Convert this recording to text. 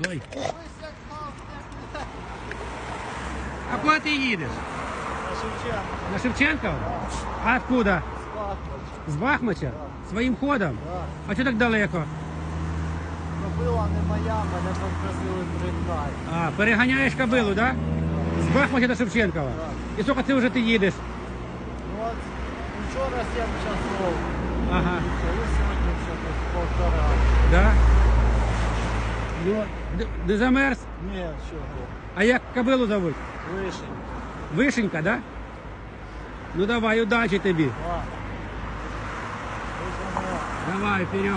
Стой. А куда ты едешь? На Шевченкова? А откуда? З Бахмача? Своїм ходом? А чого так далеко? Кобила не моя, мене попросили пригнати. А, переганяєш кобилу, да? З Бахмача до Шевченкова? І скільки ти вже ти їдеш? Ну от вчора 7 часов, Ага. коли сьогодні вже десь полтора. Да? Ну, д- не замерз? Ні, чого, А як кобилу зовуть? лишень. Вишенька, да? Ну давай, удачі тобі. Ладно. Давай, вперед.